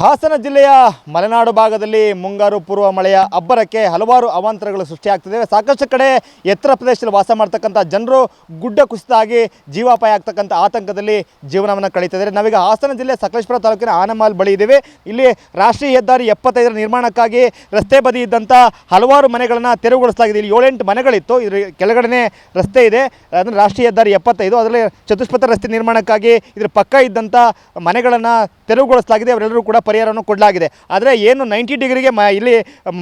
ಹಾಸನ ಜಿಲ್ಲೆಯ ಮಲೆನಾಡು ಭಾಗದಲ್ಲಿ ಮುಂಗಾರು ಪೂರ್ವ ಮಳೆಯ ಅಬ್ಬರಕ್ಕೆ ಹಲವಾರು ಅವಾಂತರಗಳು ಸೃಷ್ಟಿಯಾಗ್ತಿದೆ. ಸಾಕಷ್ಟು ಕಡೆ ಎತ್ತರ ಪ್ರದೇಶದಲ್ಲಿ ವಾಸ ಮಾಡ್ತಕ್ಕಂಥ ಜನರು ಗುಡ್ಡ ಕುಸಿತಾಗಿ ಜೀವಾಪಾಯ ಆಗ್ತಕ್ಕಂಥ ಆತಂಕದಲ್ಲಿ ಜೀವನವನ್ನು ಕಳೀತಿದ್ದಾರೆ. ನಾವೀಗ ಹಾಸನ ಜಿಲ್ಲೆ ಸಕಲೇಶ್ಪುರ ತಾಲೂಕಿನ ಆನಮಾಲ್ ಬಳಿ ಇದ್ದೇವೆ. ಇಲ್ಲಿ ರಾಷ್ಟ್ರೀಯ ಹೆದ್ದಾರಿ ಎಪ್ಪತ್ತೈದರ ನಿರ್ಮಾಣಕ್ಕಾಗಿ ರಸ್ತೆ ಬದಿ ಇದ್ದಂಥ ಹಲವಾರು ಮನೆಗಳನ್ನು ತೆರವುಗೊಳಿಸಲಾಗಿದೆ. ಇಲ್ಲಿ ಏಳೆಂಟು ಮನೆಗಳಿತ್ತು. ಇದ್ರ ಕೆಳಗಡೆ ರಸ್ತೆ ಇದೆ. ಅಂದರೆ ರಾಷ್ಟ್ರೀಯ ಹೆದ್ದಾರಿ ಎಪ್ಪತ್ತೈದು. ಅದರಲ್ಲಿ ಚತುಷ್ಪಥ ರಸ್ತೆ ನಿರ್ಮಾಣಕ್ಕಾಗಿ ಇದ್ರ ಪಕ್ಕ ಇದ್ದಂಥ ಮನೆಗಳನ್ನು ತೆರವುಗೊಳಿಸಲಾಗಿದೆ. ಅವರೆಲ್ಲರೂ ಕೂಡ ಪರಿಹಾರವನ್ನು ಕೊಡಲಾಗಿದೆ. ಆದರೆ ಏನು ನೈಂಟಿ ಡಿಗ್ರಿಗೆ ಮ ಇಲ್ಲಿ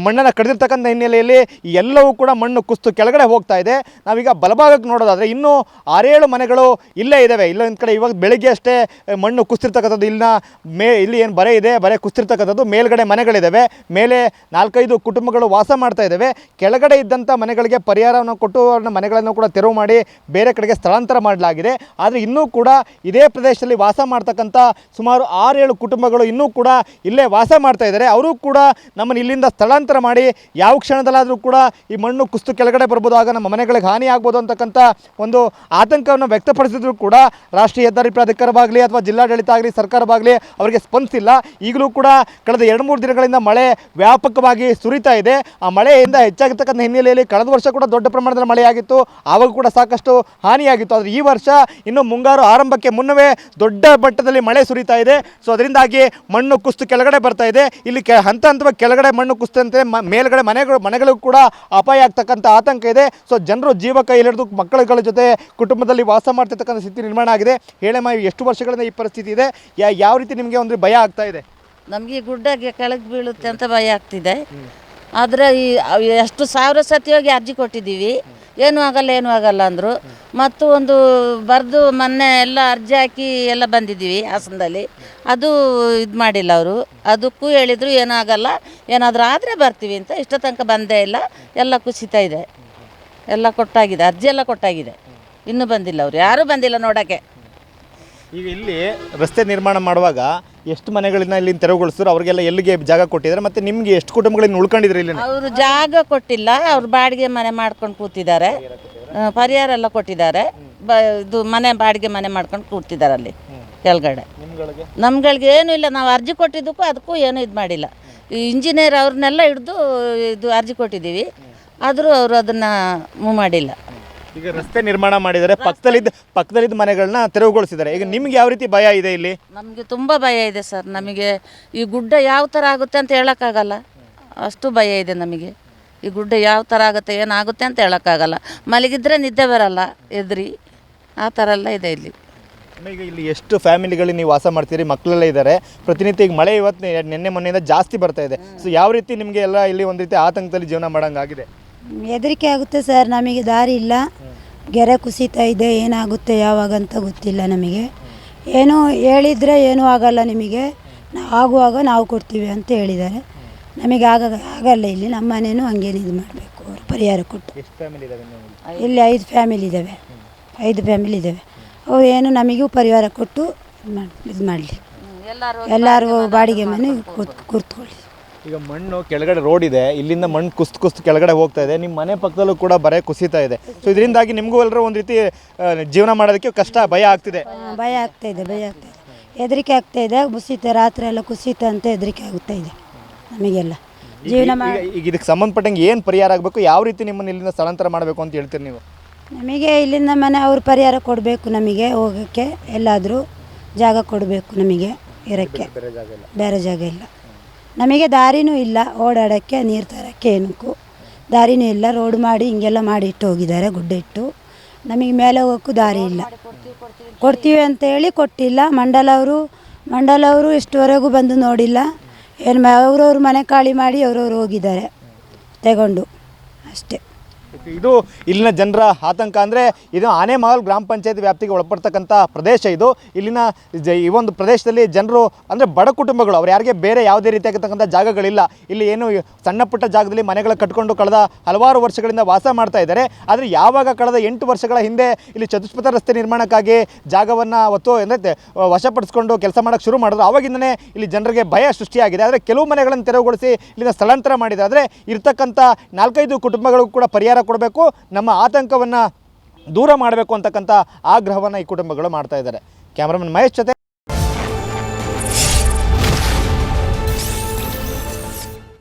ಮಣ್ಣನ್ನು ಕಡಿದಿರ್ತಕ್ಕಂಥ ಹಿನ್ನೆಲೆಯಲ್ಲಿ ಎಲ್ಲವೂ ಕೂಡ ಮಣ್ಣು ಕುಸ್ತು ಕೆಳಗಡೆ ಹೋಗ್ತಾ ಇದೆ. ನಾವೀಗ ಬಲಭಾಗಕ್ಕೆ ನೋಡೋದಾದರೆ ಇನ್ನೂ ಆರೇಳು ಮನೆಗಳು ಇಲ್ಲೇ ಇದ್ದಾವೆ ಇಲ್ಲೊಂದು ಕಡೆ ಇವಾಗ ಬೆಳಿಗ್ಗೆ ಅಷ್ಟೇ ಮಣ್ಣು ಕುಸ್ತಿರ್ತಕ್ಕಂಥದ್ದು ಇಲ್ಲಿನ ಮೇ ಇಲ್ಲಿ ಏನು ಬರೆ ಇದೆ, ಬರೆ ಕುಸ್ತಿರ್ತಕ್ಕಂಥದ್ದು ಮೇಲ್ಗಡೆ ಮನೆಗಳಿದ್ದಾವೆ ಮೇಲೆ ನಾಲ್ಕೈದು ಕುಟುಂಬಗಳು ವಾಸ ಮಾಡ್ತಾ ಇದ್ದಾವೆ ಕೆಳಗಡೆ ಇದ್ದಂಥ ಮನೆಗಳಿಗೆ ಪರಿಹಾರವನ್ನು ಕೊಟ್ಟು ಅವ್ರನ್ನ ಮನೆಗಳನ್ನು ಕೂಡ ತೆರವು ಮಾಡಿ ಬೇರೆ ಕಡೆಗೆ ಸ್ಥಳಾಂತರ ಮಾಡಲಾಗಿದೆ. ಆದರೆ ಇನ್ನೂ ಕೂಡ ಇದೇ ಪ್ರದೇಶದಲ್ಲಿ ವಾಸ ಮಾಡ್ತಕ್ಕಂಥ ಸುಮಾರು ಆರೇಳು ಕುಟುಂಬಗಳು ಇನ್ನೂ ಕೂಡ ಇಲ್ಲೇ ವಾಸ ಮಾಡ್ತಾ ಇದ್ದಾರೆ. ಅವರು ಕೂಡ ನಮ್ಮನ್ನು ಇಲ್ಲಿಂದ ಸ್ಥಳಾಂತರ ಮಾಡಿ ಯಾವ ಕ್ಷಣದಲ್ಲಾದರೂ ಕೂಡ ಈ ಮಣ್ಣು ಕುಸ್ತು ಕೆಳಗಡೆ ಬರ್ಬೋದು. ಆಗ ನಮ್ಮ ಮನೆಗಳಿಗೆ ಹಾನಿ ಆಗ್ಬೋದು ಅಂತಕ್ಕಂಥ ಒಂದು ಆತಂಕವನ್ನು ವ್ಯಕ್ತಪಡಿಸಿದ್ರು ಕೂಡ ರಾಷ್ಟ್ರೀಯ ಹೆದ್ದಾರಿ ಪ್ರಾಧಿಕಾರವಾಗಲಿ ಅಥವಾ ಜಿಲ್ಲಾಡಳಿತ ಆಗಲಿ ಸರ್ಕಾರವಾಗಲಿ ಅವರಿಗೆ ಸ್ಪಂದಿಸಿಲ್ಲ. ಈಗಲೂ ಕೂಡ ಕಳೆದ ಎರಡು ಮೂರು ದಿನಗಳಿಂದ ಮಳೆ ವ್ಯಾಪಕವಾಗಿ ಸುರಿತಾ ಇದೆ. ಆ ಮಳೆಯಿಂದ ಹೆಚ್ಚಾಗಿರ್ತಕ್ಕಂಥ ಹಿನ್ನೆಲೆಯಲ್ಲಿ ಕಳೆದ ವರ್ಷ ಕೂಡ ದೊಡ್ಡ ಪ್ರಮಾಣದಲ್ಲಿ ಮಳೆಯಾಗಿತ್ತು. ಆವಾಗ ಕೂಡ ಸಾಕಷ್ಟು ಹಾನಿಯಾಗಿತ್ತು. ಆದರೆ ಈ ವರ್ಷ ಇನ್ನು ಮುಂಗಾರು ಆರಂಭಕ್ಕೆ ಮುನ್ನವೇ ದೊಡ್ಡ ಮಟ್ಟದಲ್ಲಿ ಮಳೆ ಸುರಿತಾ ಇದೆ. ಸೊ ಅದರಿಂದಾಗಿ ಮಣ್ಣು ಕುಸ್ತು ಕೆಳಗಡೆ ಬರ್ತಾ ಇದೆ. ಇಲ್ಲಿ ಕೆ ಹಂತ ಹಂತವಾಗಿ ಕೆಳಗಡೆ ಮಣ್ಣು ಕುಸ್ತಂತೆ ಮ ಮೇಲ್ಗಡೆ ಮನೆಗಳು ಮನೆಗಳಿಗೂ ಕೂಡ ಅಪಾಯ ಆಗ್ತಕ್ಕಂಥ ಆತಂಕ ಇದೆ. ಸೊ ಜನರು ಜೀವ ಕೈಲಿಡಿದು ಮಕ್ಕಳುಗಳ ಜೊತೆ ಕುಟುಂಬದಲ್ಲಿ ವಾಸ ಮಾಡ್ತಿರ್ತಕ್ಕಂಥ ಸ್ಥಿತಿ ನಿರ್ಮಾಣ ಆಗಿದೆ. ಹೇಳಮ್ಮ ಎಷ್ಟು ವರ್ಷಗಳಿಂದ ಈ ಪರಿಸ್ಥಿತಿ ಇದೆ? ಯಾವ ರೀತಿ ನಿಮಗೆ ಒಂದು ಭಯ ಆಗ್ತಾ ಇದೆ? ನಮಗೆ ಗುಡ್ಡಗೆ ಕೆಳಗೆ ಬೀಳುತ್ತೆ ಅಂತ ಭಯ ಆಗ್ತಿದೆ. ಆದರೆ ಈ ಎಷ್ಟು ಸಾವಿರ ಸತಿ ಅರ್ಜಿ ಕೊಟ್ಟಿದ್ದೀವಿ. ಏನೂ ಆಗಲ್ಲ ಏನೂ ಆಗಲ್ಲ ಅಂದರು. ಮತ್ತು ಒಂದು ಬರೆದು ಮೊನ್ನೆ ಎಲ್ಲ ಅರ್ಜಿ ಹಾಕಿ ಎಲ್ಲ ಬಂದಿದ್ದೀವಿ ಹಾಸನದಲ್ಲಿ. ಅದು ಇದು ಮಾಡಿಲ್ಲ ಅವರು. ಅದಕ್ಕೂ ಹೇಳಿದರು, ಏನೂ ಆಗಲ್ಲ, ಏನಾದರೂ ಆದರೆ ಬರ್ತೀವಿ ಅಂತ. ಇಷ್ಟ ತನಕ ಬಂದೇ ಇಲ್ಲ. ಎಲ್ಲ ಕುಸಿತ ಇದೆ. ಎಲ್ಲ ಕೊಟ್ಟಾಗಿದೆ. ಅರ್ಜಿ ಎಲ್ಲ ಕೊಟ್ಟಾಗಿದೆ. ಇನ್ನೂ ಬಂದಿಲ್ಲ ಅವರು. ಯಾರೂ ಬಂದಿಲ್ಲ ನೋಡೋಕ್ಕೆ. ಈಗ ಇಲ್ಲಿ ರಸ್ತೆ ನಿರ್ಮಾಣ ಮಾಡುವಾಗ ಎಷ್ಟು ಮನೆಗಳನ್ನ ಇಲ್ಲಿ ತೆರವುಗೊಳಿಸಿದ್ರು ಅವರಿಗೆಲ್ಲ ಎಲ್ಲಿಗೆ ಜಾಗ ಕೊಟ್ಟಿದ್ದಾರೆ ಮತ್ತೆ ನಿಮಗೆ ಎಷ್ಟು ಕುಟುಂಬಗಳನ್ನ ಉಳ್ಕೊಂಡಿದ್ರು ಇಲ್ಲಿ ಅವರು ಜಾಗ ಕೊಟ್ಟಿಲ್ಲ ಅವ್ರು ಬಾಡಿಗೆ ಮನೆ ಮಾಡ್ಕೊಂಡು ಕೂತಿದ್ದಾರೆ. ಆ, ಪರಿಹಾರ ಎಲ್ಲ ಕೊಟ್ಟಿದ್ದಾರೆ. ಬ ಇದು ಮನೆ ಬಾಡಿಗೆ ಮನೆ ಮಾಡ್ಕೊಂಡು ಕೂತಿದ್ದಾರೆ ಅಲ್ಲಿ ಕೆಳಗಡೆ. ನಮ್ಗಳಿಗೆ? ಏನೂ ಇಲ್ಲ ನಾವು ಅರ್ಜಿ ಕೊಟ್ಟಿದ್ದಕ್ಕೂ ಅದಕ್ಕೂ ಏನೂ ಇದು ಮಾಡಿಲ್ಲ. ಈ ಇಂಜಿನಿಯರ್ ಅವ್ರನ್ನೆಲ್ಲ ಹಿಡ್ದು ಇದು ಅರ್ಜಿ ಕೊಟ್ಟಿದ್ದೀವಿ. ಆದರೂ ಅವರು ಅದನ್ನು ಮೂವ್ ಮಾಡಿಲ್ಲ. ಈಗ ರಸ್ತೆ ನಿರ್ಮಾಣ ಮಾಡಿದರೆ ಪಕ್ಕದಲ್ಲಿದ್ದ ಪಕ್ಕದಲ್ಲಿದ್ದ ಮನೆಗಳನ್ನ ತೆರವುಗೊಳಿಸಿದ್ದಾರೆ. ಈಗ ನಿಮ್ಗೆ ಯಾವ ರೀತಿ ಭಯ ಇದೆ ಇಲ್ಲಿ? ನಮಗೆ ತುಂಬ ಭಯ ಇದೆ ಸರ್. ನಮಗೆ ಈ ಗುಡ್ಡ ಯಾವ ಥರ ಆಗುತ್ತೆ ಅಂತ ಹೇಳೋಕ್ಕಾಗಲ್ಲ. ಅಷ್ಟು ಭಯ ಇದೆ ನಮಗೆ. ಈ ಗುಡ್ಡ ಯಾವ ಥರ ಆಗುತ್ತೆ ಏನಾಗುತ್ತೆ ಅಂತ ಹೇಳೋಕ್ಕಾಗಲ್ಲ. ಮಲಗಿದ್ರೆ ನಿದ್ದೆ ಬರಲ್ಲ ಎದ್ರಿ. ಆ ಥರ ಎಲ್ಲ ಇದೆ ಇಲ್ಲಿ. ಈಗ ಇಲ್ಲಿ ಎಷ್ಟು ಫ್ಯಾಮಿಲಿಗಳು ನೀವು ವಾಸ ಮಾಡ್ತೀರಿ? ಮಕ್ಕಳೆಲ್ಲ ಇದ್ದಾರೆ. ಪ್ರತಿನಿತ್ಯ ಈಗ ಮಳೆ ಇವತ್ತು ನಿನ್ನೆ ಮೊನ್ನೆಯಿಂದ ಜಾಸ್ತಿ ಬರ್ತಾ ಇದೆ. ಸೊ ಯಾವ ರೀತಿ ನಿಮಗೆ ಎಲ್ಲ ಇಲ್ಲಿ ಒಂದು ರೀತಿ ಆತಂಕದಲ್ಲಿ ಜೀವನ ಮಾಡೋಂಗಾಗಿದೆ? ಹೆದರಿಕೆ ಆಗುತ್ತೆ ಸರ್. ನಮಗೆ ದಾರಿ ಇಲ್ಲ. ಗೆರೆ ಕುಸಿತಾ ಇದೆ ಏನಾಗುತ್ತೆ ಯಾವಾಗ ಅಂತ ಗೊತ್ತಿಲ್ಲ ನಮಗೆ. ಏನೋ ಹೇಳಿದರೆ ಏನೂ ಆಗಲ್ಲ ನಿಮಗೆ. ನಾವು ಆಗುವಾಗ ನಾವು ಕೊಡ್ತೀವಿ ಅಂತ ಹೇಳಿದ್ದಾರೆ. ನಮಗೆ ಆಗ ಆಗಲ್ಲ ಇಲ್ಲಿ ನಮ್ಮ ಮನೇನು ಹಂಗೇನು ಇದು ಮಾಡಬೇಕು. ಅವರು ಪರಿಹಾರ ಕೊಟ್ಟು. ಎಷ್ಟು ಫ್ಯಾಮಿಲಿ ಇದಾವೆ ಇಲ್ಲಿ ಐದು ಫ್ಯಾಮಿಲಿ ಇದ್ದಾವೆ ಐದು ಫ್ಯಾಮಿಲಿ ಇದ್ದಾವೆ ಅವು ಏನು ನಮಗೂ ಪರಿಹಾರ ಕೊಟ್ಟು ಇದು ಮಾಡಿ ಇದು ಮಾಡಲಿ. ಎಲ್ಲರೂ ಬಾಡಿಗೆ ಮನೆ ಕೂತ್ ಕೂತ್ಕೊಳ್ಳಿ ಈಗ ಮಣ್ಣು ಕೆಳಗಡೆ ರೋಡ್ ಇದೆ ಇಲ್ಲಿಂದ ಮಣ್ಣು ಕುಸ್ತು ಕುಸ್ತು ಕೆಳಗಡೆ ಹೋಗ್ತಾ ಇದೆ ನಿಮ್ಮ ಮನೆ ಪಕ್ಕದಲ್ಲೂ ಕೂಡ ಬರೆ ಕುಸಿತಾ ಇದೆ. ಸೊ ಇದರಿಂದಾಗಿ ನಿಮಗೂ ಎಲ್ಲರೂ ಒಂದು ರೀತಿ ಆ, ಜೀವನ ಮಾಡೋದಕ್ಕೆ ಕಷ್ಟ ಭಯ ಆಗ್ತಿದೆ. ಭಯ ಆಗ್ತಾ ಇದೆ ಭಯ ಆಗ್ತಾ ಇದೆ. ಹೆದರಿಕೆ ಆಗ್ತಾ ಇದೆ ಕುಸಿತ ರಾತ್ರಿ ಎಲ್ಲ ಕುಸಿತ ಅಂತ ಹೆದರಿಕೆ ಆಗ್ತಾ ಇದೆ. ನಮಗೆಲ್ಲ. ಜೀವನ ಈಗ- ಈಗ ಇದಕ್ಕೆ ಸಂಬಂಧಪಟ್ಟಂಗೆ ಏನು ಪರಿಹಾರ ಆಗಬೇಕು ಯಾವ ರೀತಿ ನಿಮ್ಮನ್ನು ಇಲ್ಲಿಂದ ಸ್ಥಳಾಂತರ ಮಾಡಬೇಕು ಅಂತ ಹೇಳ್ತೀರಿ ನೀವು? ನಮಗೆ ಇಲ್ಲಿಂದ ಮನೆ ಅವ್ರು ಪರಿಹಾರ ಕೊಡಬೇಕು ನಮಗೆ ಹೋಗೋಕ್ಕೆ ಎಲ್ಲಾದರೂ ಜಾಗ ಕೊಡಬೇಕು ನಮಗೆ ಇರೋಕ್ಕೆ. ಬೇರೆ ಜಾಗ ಇಲ್ಲ. ನಮಗೆ ದಾರಿನೂ ಇಲ್ಲ ಓಡಾಡೋಕ್ಕೆ, ನೀರು ತರೋಕ್ಕೆ ಏನಕ್ಕೂ. ದಾರಿನೂ ಇಲ್ಲ, ರೋಡ್ ಮಾಡಿ ಹಿಂಗೆಲ್ಲ ಮಾಡಿ ಇಟ್ಟು ಹೋಗಿದ್ದಾರೆ ಗುಡ್ಡ ಇಟ್ಟು ನಮಗೆ ಮೇಲೆ ಹೋಗೋಕ್ಕೂ ದಾರಿ ಇಲ್ಲ. ಕೊಡ್ತೀವಿ ಅಂತ ಹೇಳಿ ಕೊಟ್ಟಿಲ್ಲ. ಮಂಡಲ ಅವರು, ಮಂಡಲ ಇಷ್ಟುವರೆಗೂ ಬಂದು ನೋಡಿಲ್ಲ. ಏನು ಅವ್ರವ್ರ ಮನೆ ಖಾಲಿ ಮಾಡಿ ಅವ್ರವ್ರು ಹೋಗಿದ್ದಾರೆ, ತಗೊಂಡು. ಅಷ್ಟೇ. ಇದು ಇಲ್ಲಿನ ಜನರ ಆತಂಕ ಅಂದರೆ ಇದು ಆನೆಮಹಲ್ ಗ್ರಾಮ ಪಂಚಾಯತ್ ವ್ಯಾಪ್ತಿಗೆ ಒಳಪಡ್ತಕ್ಕಂಥ ಪ್ರದೇಶ ಇದು. ಇಲ್ಲಿನ ಜ- ಈ ಒಂದು ಪ್ರದೇಶದಲ್ಲಿ ಜನರು ಅಂದರೆ ಬಡ ಕುಟುಂಬಗಳು, ಅವ್ರು ಯಾರಿಗೆ ಬೇರೆ ಯಾವುದೇ ರೀತಿಯಾಗಿರ್ತಕ್ಕಂಥ ಜಾಗಗಳಿಲ್ಲ. ಇಲ್ಲಿ ಏನು ಸಣ್ಣ ಪುಟ್ಟ ಜಾಗದಲ್ಲಿ ಮನೆಗಳ ಕಟ್ಕೊಂಡು ಕಳೆದ ಹಲವಾರು ವರ್ಷಗಳಿಂದ ವಾಸ ಮಾಡ್ತಾ ಇದ್ದಾರೆ. ಆದರೆ ಯಾವಾಗ ಕಳೆದ ಎಂಟು ವರ್ಷಗಳ ಹಿಂದೆ ಇಲ್ಲಿ ಚತುಷ್ಪಥ ರಸ್ತೆ ನಿರ್ಮಾಣಕ್ಕಾಗಿ ಜಾಗವನ್ನು ಒತ್ತು ಅಂದರೆ ವಶಪಡಿಸ್ಕೊಂಡು ಕೆಲಸ ಮಾಡೋಕ್ಕೆ ಶುರು ಮಾಡಿದ್ರು. ಆವಾಗಿಂದನೇ ಇಲ್ಲಿ ಜನರಿಗೆ ಭಯ ಸೃಷ್ಟಿಯಾಗಿದೆ. ಆದರೆ ಕೆಲವು ಮನೆಗಳನ್ನು ತೆರವುಗೊಳಿಸಿ ಇಲ್ಲಿನ ಸ್ಥಳಾಂತರ ಮಾಡಿದೆ ಆದರೆ ಇರ್ತಕ್ಕಂಥ ನಾಲ್ಕೈದು ಕುಟುಂಬಗಳಿಗೂ ಕೂಡ ಪರಿಹಾರ ಕೊಡಬೇಕು ನಮ್ಮ ಆತಂಕವನ್ನು ದೂರ ಮಾಡಬೇಕು ಅಂತಕ್ಕಂಥ ಆಗ್ರಹವನ್ನು ಈ ಕುಟುಂಬಗಳು ಮಾಡ್ತಾ ಇದ್ದಾರೆ. ಕ್ಯಾಮ್ರಾಮನ್ ಮಹೇಶ್ ಜೊತೆ